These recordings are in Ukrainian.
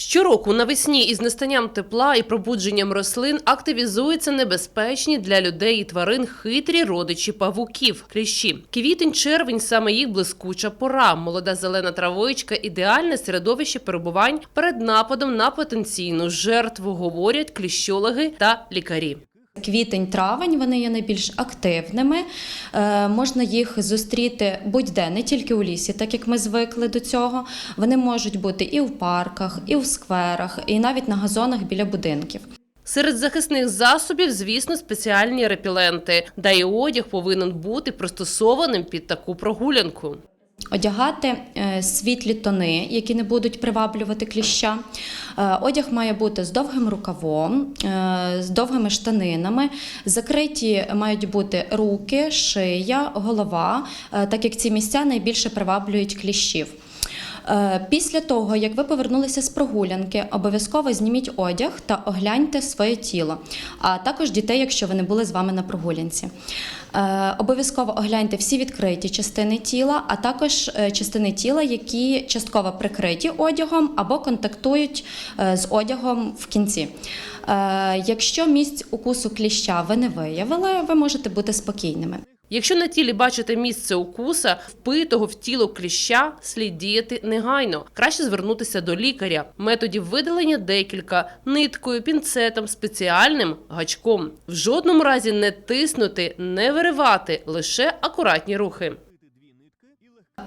Щороку навесні із настанням тепла і пробудженням рослин активізуються небезпечні для людей і тварин хитрі родичі павуків – кліщі. Квітень-червень – саме їх блискуча пора. Молода зелена травичка – ідеальне середовище перебувань перед нападом на потенційну жертву, говорять кліщологи та лікарі. Квітень-травень вони є найбільш активними. Е, можна їх зустріти будь-де, не тільки у лісі, так як ми звикли до цього. Вони можуть бути і в парках, і в скверах, і навіть на газонах біля будинків. Серед захисних засобів, звісно, спеціальні репіленти. Да і одяг повинен бути пристосованим під таку прогулянку. Одягати е, світлі тони, які не будуть приваблювати кліща. Е, Одяг має бути з довгим рукавом, е, з довгими штанинами. Закриті мають бути руки, шия, голова, так як ці місця найбільше приваблюють кліщів. Е, Після того, як ви повернулися з прогулянки, обов'язково зніміть одяг та огляньте своє тіло, а також дітей, якщо вони були з вами на прогулянці. Е, Обов'язково огляньте всі відкриті частини тіла, а також е, частини тіла, які частково прикриті одягом або контактують з одягом в кінці. Якщо місць укусу кліща ви не виявили, ви можете бути спокійними. Якщо на тілі бачите місце укуса, впитого в тіло кліща, слід діяти негайно. Краще звернутися до лікаря. Методів видалення декілька ниткою, пінцетом, спеціальним гачком. В жодному разі не тиснути, не виривати, лише акуратні рухи.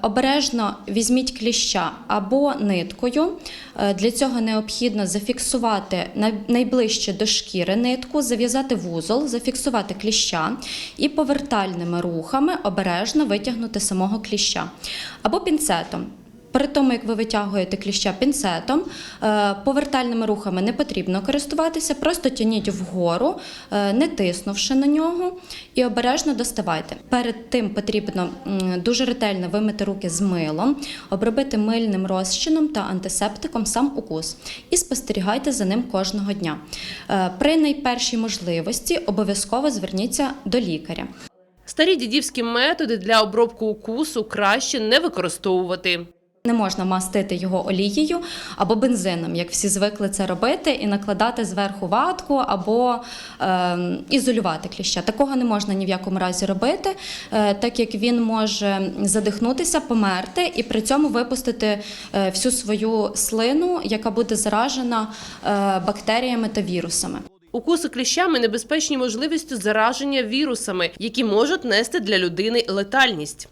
Обережно візьміть кліща або ниткою. Е, Для цього необхідно зафіксувати найближче до шкіри нитку, зав'язати вузол, зафіксувати кліща і повертальними рухами обережно витягнути самого кліща або пінцетом. Перед тому, як ви витягуєте кліща пінцетом, е, повертальними рухами не потрібно користуватися, просто тяніть вгору, е, не тиснувши на нього, і обережно доставайте. Перед тим потрібно дуже ретельно вимити руки з милом, обробити мильним розчином та антисептиком сам укус і спостерігайте за ним кожного дня. Е, При найпершій можливості обов'язково зверніться до лікаря. Старі дідівські методи для обробки укусу краще не використовувати. Не можна мастити його олією або бензином, як всі звикли це робити, і накладати зверху ватку або е, ізолювати кліща. Такого не можна ні в якому разі робити, е, так як він може задихнутися, померти і при цьому випустити е, всю свою слину, яка буде заражена е, бактеріями та вірусами. Укуси кліщами небезпечні можливістю зараження вірусами, які можуть нести для людини летальність.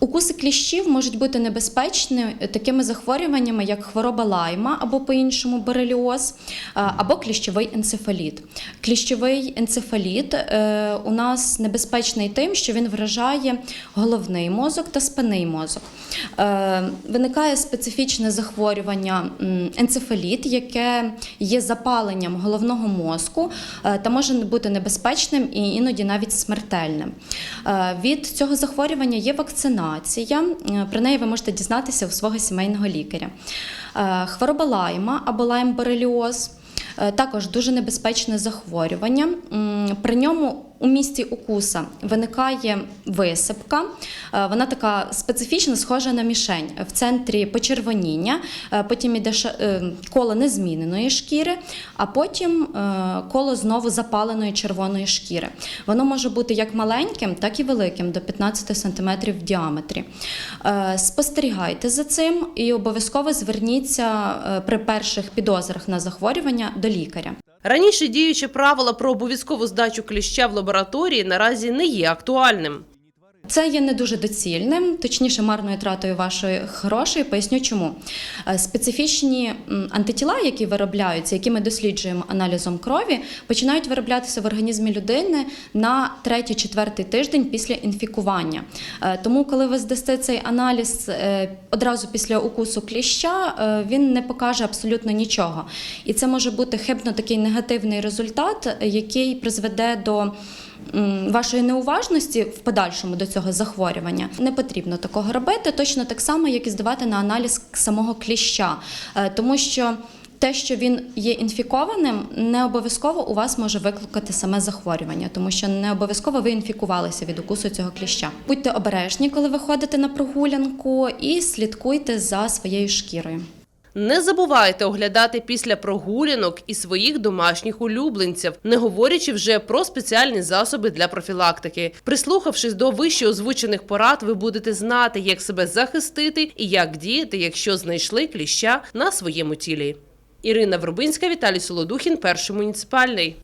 Укуси кліщів можуть бути небезпечні такими захворюваннями, як хвороба лайма або по-іншому бореліоз, або кліщовий енцефаліт. Кліщовий енцефаліт е, у нас небезпечний тим, що він вражає головний мозок та спинний мозок. Е, Виникає специфічне захворювання енцефаліт, яке є запаленням головного мозку е, та може бути небезпечним і іноді навіть смертельним. Від цього захворювання є вакцинація. Е, Про неї ви можете дізнатися у свого сімейного лікаря. Е, Хвороба лайма або лайм-бореліоз е, також дуже небезпечне захворювання. При ньому у місці укуса виникає висипка. Е, Вона така специфічна, схожа на мішень. В центрі почервоніння, е, потім іде е, коло незміненої шкіри, а потім коло знову запаленої червоної шкіри. Воно може бути як маленьким, так і великим, до 15 см в діаметрі. Спостерігайте за цим і обов'язково зверніться при перших підозрах на захворювання до лікаря. Раніше діюче правило про обов'язкову здачу кліща в лабораторії наразі не є актуальним. Це є не дуже доцільним, точніше, марною тратою вашої грошей. Поясню чому. Е, Специфічні антитіла, які виробляються, які ми досліджуємо аналізом крові, починають вироблятися в організмі людини на третій-четвертий тиждень після інфікування. Е, Тому, коли ви здасте цей аналіз е, одразу після укусу кліща, він не покаже абсолютно нічого. І це може бути хибно такий негативний результат, який призведе до вашої неуважності в подальшому до цього захворювання. Не потрібно такого робити, точно так само, як і здавати на аналіз самого кліща, Е, тому що. Те, що він є інфікованим, не обов'язково у вас може викликати саме захворювання, тому що не обов'язково ви інфікувалися від укусу цього кліща. Будьте обережні, коли ви ходите на прогулянку, і слідкуйте за своєю шкірою. Не забувайте оглядати після прогулянок і своїх домашніх улюбленців, не говорячи вже про спеціальні засоби для профілактики. Прислухавшись до вище озвучених порад, ви будете знати, як себе захистити і як діяти, якщо знайшли кліща на своєму тілі. Ірина Вробинська, Віталій Солодухін, перший муніципальний.